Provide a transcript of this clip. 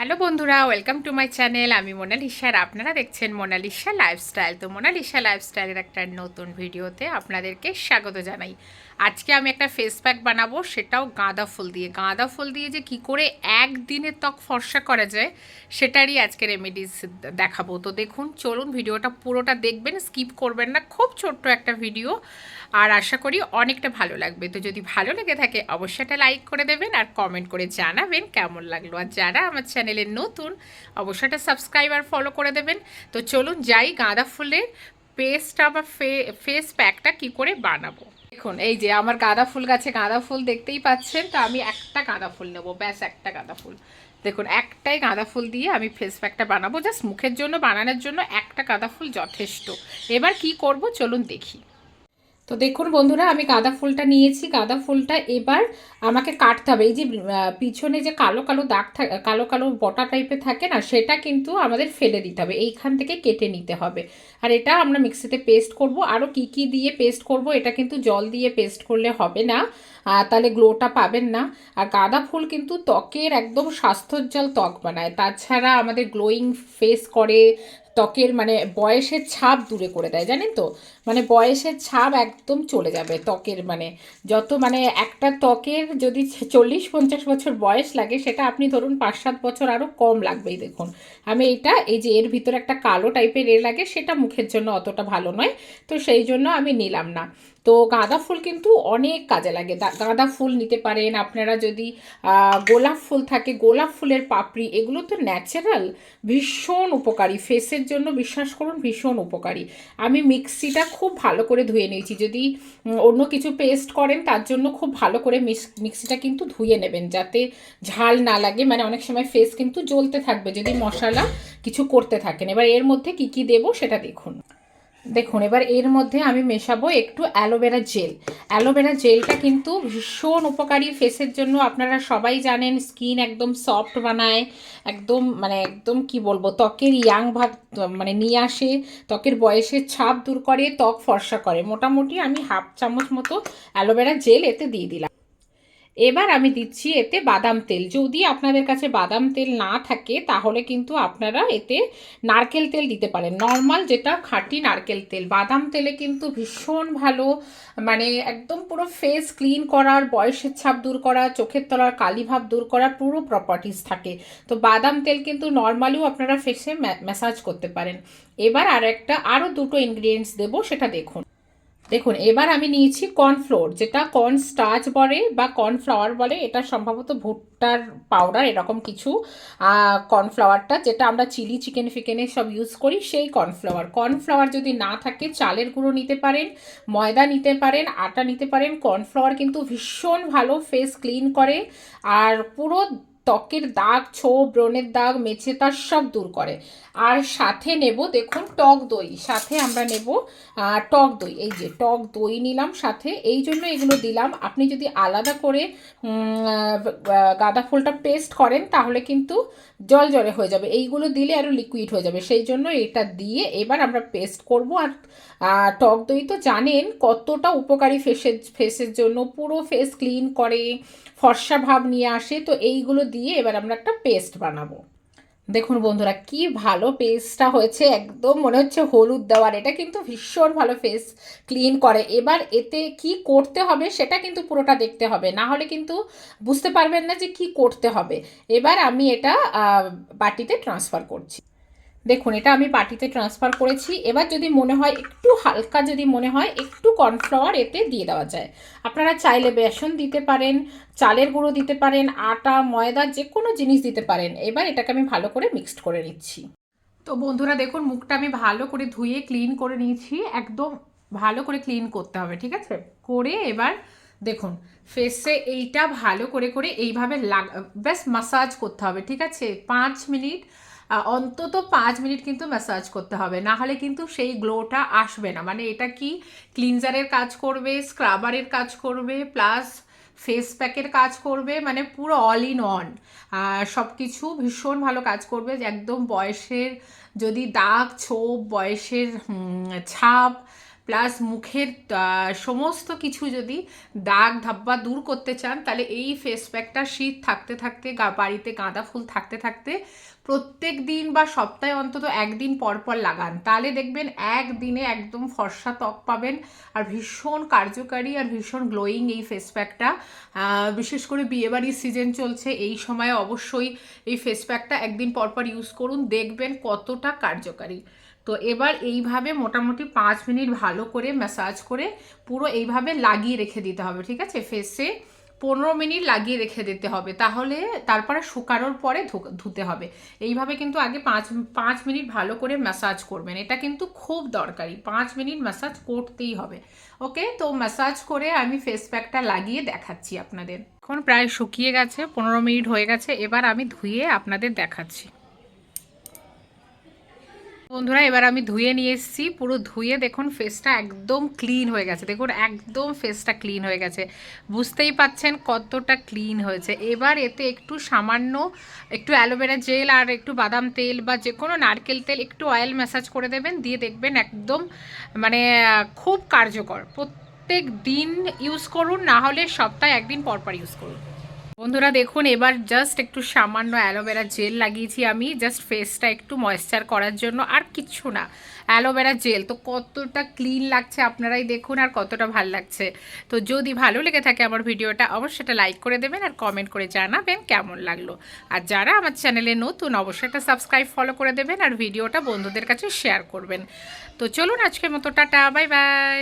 Hello বন্ধুরা, welcome to my channel. আমি মোনালিসা আর আপনারা দেখছেন মোনালিসা লাইফস্টাইল। তো মোনালিসা লাইফস্টাইলের একটা নতুন ভিডিওতে আপনাদেরকে স্বাগত জানাই। আজকে আমি একটা ফেস প্যাক বানাবো, সেটাও গাঁদা ফুল দিয়ে। গাঁদা ফুল দিয়ে যে কি করে একদিনে ত্বক ফর্সা করা যায়, সেটারই আজকে রেমেডিস দেখাবো। তো দেখুন, চলুন ভিডিওটা পুরোটা দেখবেন স্কিপ করবেন না। খুব ছোট্ট একটা ভিডিও আর আশা করি অনেকটা ভালো লাগবে। তো যদি ভালো লেগে থাকে, অবশ্যই একটা লাইক করে দেবেন আর কমেন্ট করে জানাবেন কেমন লাগল। আর যারা আমার চ্যানেলে নতুন, অবশ্যই একটা সাবস্ক্রাইব আর ফলো করে দেবেন। তো চলুন যাই গাঁদা ফুলের পেস্টটা বা ফেস প্যাকটা কি করে বানাবো। দেখুন, এই যে আমার গাঁদা ফুল গাছে গাঁদা ফুল দেখতেই পাচ্ছেন, তো আমি একটা গাঁদা ফুল নেব, ব্যাস একটা গাঁদা ফুল। দেখুন, একটাই গাঁদা ফুল দিয়ে আমি ফেস প্যাকটা বানাবো জাস্ট মুখের জন্য, বানানোর জন্য একটা গাঁদা ফুল যথেষ্ট। এবার কি করব? চলুন দেখি। তো দেখুন বন্ধুরা, আমি গাঁদা ফুলটা নিয়েছি। গাঁদা ফুলটা এবার আমাকে কাটতে হবে। এই যে পিছনে যে কালো কালো দাগ থাকে কালো কালো বটা টাইপের থাকে না, সেটা কিন্তু আমাদের ফেলে দিতে হবে। এইখান থেকে কেটে নিতে হবে। আর এটা আমরা মিক্সিতে পেস্ট করব। আরও কি কি দিয়ে পেস্ট করব, এটা কিন্তু জল দিয়ে পেস্ট করলে হবে না। তাহলে গ্লোটা পাবেন না। আর গাঁদা ফুল কিন্তু ত্বকের একদম স্বাস্থ্যোজ্জ্বল ত্বক বানায়। তাছাড়া আমাদের গ্লোয়িং ফেস করে, ত্বকের মানে বয়সের ছাপ দূরে করে দেয়, জানেন তো? মানে বয়সের ছাপ একদম চলে যাবে ত্বকের মানে যত মানে একটা ত্বকের যদি চল্লিশ পঞ্চাশ বছর বয়স লাগে, সেটা আপনি ধরুন পাঁচ সাত বছর আরও কম লাগবেই দেখুন। আমি এটা, এই যে এর ভিতরে একটা কালো টাইপের এ লাগে, সেটা মুখের জন্য অতটা ভালো নয়। তো সেই জন্য আমি নিলাম না। তো গাঁদা ফুল কিন্তু অনেক কাজে লাগে। গাঁদা ফুল নিতে পারেন, আপনারা যদি গোলাপ ফুল থাকে, গোলাপ ফুলের পাপড়ি, এগুলো তো ন্যাচারাল, ভীষণ উপকারী। ফেসের জন্য বিশ্বাস করুন, ভীষণ উপকারী। আমি মিক্সিটা খুব ভালো করে ধুয়ে নিয়েছি। যদি অন্য কিছু পেস্ট করেন, তার জন্য খুব ভালো করে মিক্স- মিক্সিটা কিন্তু ধুয়ে নেবেন যাতে ঝাল না লাগে। মানে অনেক সময় ফেস কিন্তু জ্বলতে থাকবে যদি মশলা কিছু করতে থাকেন। এবার এর মধ্যে কি কি দেব সেটা দেখুন। দেখুন, এবার এর মধ্যে আমি মেশাবো একটু অ্যালোভেরা জেল। অ্যালোভেরা জেলটা কিন্তু ভীষণ উপকারী ফেসের জন্য। আপনারা সবাই জানেন, স্কিন একদম সফট বানায়, একদম মানে একদম কি বলব, ত্বকের ইয়াং ভাব মানে নিয়ে আসে, ত্বকের বয়সের ছাপ দূর করে, ত্বক ফর্সা করে। মোটামুটি আমি হাফ চামচ মতো অ্যালোভেরা জেল এতে দিয়ে দিলাম। এবার আমি দিচ্ছি এতে বাদাম তেল। যদি আপনাদের কাছে বাদাম তেল না থাকে, তাহলে কিন্তু আপনারা এতে নারকেল তেল দিতে পারেন। নর্মাল যেটা খাঁটি নারকেল তেল। বাদাম তেলে কিন্তু ভীষণ ভালো মানে একদম পুরো ফেস ক্লিন করার, বয়সের ছাপ দূর করা, চোখের তলার কালি ভাব দূর করার পুরো প্রপার্টিস থাকে। তো বাদাম তেল কিন্তু নর্মালিও আপনারা ফেসে ম্যাসাজ করতে পারেন। এবার আর একটা আরও দুটো ইনগ্রিডিয়েন্টস দেবো, সেটা দেখুন। দেখুন, এবার আমি নিয়েছি কর্নফ্লোর, যেটা কর্ন স্টার্চ বলে বা কর্নফ্লাওয়ার বলে, এটা সম্ভবত ভুট্টার পাউডার, এরকম কিছু কর্নফ্লাওয়ারটা, যেটা আমরা চিলি, চিকেন, ফিকেনে সব ইউজ করি, সেই কর্নফ্লাওয়ার। কর্নফ্লাওয়ার যদি না থাকে, চালের গুঁড়ো নিতে পারেন, ময়দা নিতে পারেন, আটা নিতে পারেন, কর্নফ্লাওয়ার কিন্তু ভীষণ ভালো ফেস ক্লিন করে, আর পুরো ত্বকের দাগ, ছোপ, ব্রণের দাগ মেছে তার সব দূর করে। আর সাথে নেব, দেখুন, টক দই। সাথে আমরা নেব টক দই। এই যে টক দই নিলাম সাথে। এই জন্য এগুলো দিলাম। আপনি যদি আলাদা করে গাঁদা ফুলটা পেস্ট করেন, তাহলে কিন্তু জল জলে হয়ে যাবে। এইগুলো দিলে আরও লিকুইড হয়ে যাবে। সেই জন্য এটা দিয়ে এবার আমরা পেস্ট করব। আর টক দই তো জানেন কতটা উপকারী ফেসের ফেসের জন্য। পুরো ফেস ক্লিন করে, ফর্সা ভাব নিয়ে আসে। তো এইগুলো দিয়ে এবার আমরা একটা পেস্ট বানাবো। দেখুন বন্ধুরা, কি ভালো পেস্টটা হয়েছে, একদম মনে হচ্ছে হলুদ দেওয়ার এটা কিন্তু ভীষণ ভালো ফেস ক্লিন করে। এবার এতে কি করতে হবে সেটা কিন্তু পুরোটা দেখতে হবে, না হলে কিন্তু বুঝতে পারবেন না যে কি করতে হবে। এবার আমি এটা বাটিতে ট্রান্সফার করছি। দেখুন, এটা আমি বাটিতে ট্রান্সফার করেছি। এবার যদি মনে হয় একটু হালকা যদি মনে হয়, একটু কর্নফ্লাওয়ার এতে দিয়ে দেওয়া যায়। আপনারা চাইলে বেসন দিতে পারেন, চালের গুঁড়ো দিতে পারেন, আটা, ময়দা যে কোনো জিনিস দিতে পারেন। এবার এটাকে আমি ভালো করে মিক্সড করে নিচ্ছি। তো বন্ধুরা, দেখুন, মুখটা আমি ভালো করে ধুয়ে ক্লিন করে নিয়েছি। একদম ভালো করে ক্লিন করতে হবে, ঠিক আছে? করে এবার দেখুন ফেসে এইটা ভালো করে করে এইভাবে লাগ ব্যাস মাসাজ করতে হবে, ঠিক আছে? পাঁচ মিনিট অন্তত পাঁচ মিনিট কিন্তু ম্যাসাজ করতে হবে। না হলে কিন্তু সেই গ্লোটা আসবে না। মানে এটা কি ক্লিনজারের কাজ করবে স্ক্রাবারের কাজ করবে প্লাস ফেস প্যাকের কাজ করবে মানে পুরো অল ইন অন সব কিছু ভীষণ ভালো কাজ করবে। একদম বয়সের যদি দাগ, ছোপ, বয়সের ছাপ প্লাস মুখের সমস্ত কিছু যদি দাগ ধাব্বা দূর করতে চান, তাহলে এই ফেস প্যাকটা শীত থাকতে থাকতে বাড়িতে গাঁদা ফুল থাকতে থাকতে প্রত্যেক দিন বা সপ্তাহে অন্তত একদিন পর পর লাগান। তাহলে দেখবেন একদিনে একদম ফর্সা ত্বক পাবেন আর ভীষণ কার্যকারী আর ভীষণ গ্লোয়িং এই ফেস প্যাকটা বিশেষ করে বিয়েবাড়ির সিজন চলছে, এই সময় অবশ্যই এই ফেস প্যাকটা একদিন পর পর ইউজ করুন, দেখবেন কতটা কার্যকারী। তো এবার এইভাবে মোটামুটি পাঁচ মিনিট ভালো করে ম্যাসাজ করে পুরো এইভাবে লাগিয়ে রেখে দিতে হবে, ঠিক আছে? ফেসে পনেরো মিনিট লাগিয়ে রেখে দিতে হবে, তাহলে তারপরে শুকানোর পরে ধুতে হবে। এইভাবে কিন্তু আগে পাঁচ পাঁচ মিনিট ভালো করে ম্যাসাজ করবেন। এটা কিন্তু খুব দরকারি, পাঁচ মিনিট ম্যাসাজ করতেই হবে। ওকে তো ম্যাসাজ করে আমি ফেস প্যাকটা লাগিয়ে দেখাচ্ছি আপনাদের। এখন প্রায় শুকিয়ে গেছে, পনেরো মিনিট হয়ে গেছে, এবার আমি ধুয়ে আপনাদের দেখাচ্ছি। বন্ধুরা, এবার আমি ধুয়ে নিয়ে এসেছি। পুরো ধুয়ে দেখুন ফেসটা একদম ক্লিন হয়ে গেছে। দেখুন, একদম ফেসটা ক্লিন হয়ে গেছে। বুঝতেই পাচ্ছেন কতটা ক্লিন হয়েছে। এবার এতে একটু সামান্য একটু অ্যালোভেরা জেল আর একটু বাদাম তেল বা যে কোনো নারকেল তেল, একটু অয়েল ম্যাসাজ করে দেবেন। দিয়ে দেখবেন একদম মানে খুব কার্যকর। প্রত্যেক দিন ইউজ করুন, না হলে সপ্তাহে একদিন পর পর ইউজ করুন। বন্ধুরা দেখুন, এবার জাস্ট একটু সামান্য অ্যালোভেরা জেল লাগিয়েছি আমি জাস্ট ফেসটা একটু ময়েশ্চার করার জন্য, আর কিচ্ছু না। অ্যালোভেরা জেল তো কতটা ক্লিন লাগছে আপনারাই দেখুন আর কতটা ভালো লাগছে। তো যদি ভালো লেগে থাকে আমার ভিডিওটা, অবশ্যই এটা লাইক করে দেবেন আর কমেন্ট করে জানাবেন কেমন লাগল। আর যারা আমার চ্যানেলে নতুন, অবশ্যই একটা সাবস্ক্রাইব ফলো করে দেবেন আর ভিডিওটা বন্ধুদের কাছে শেয়ার করবেন। তো চলুন আজকের মতো, টাটা বাই বাই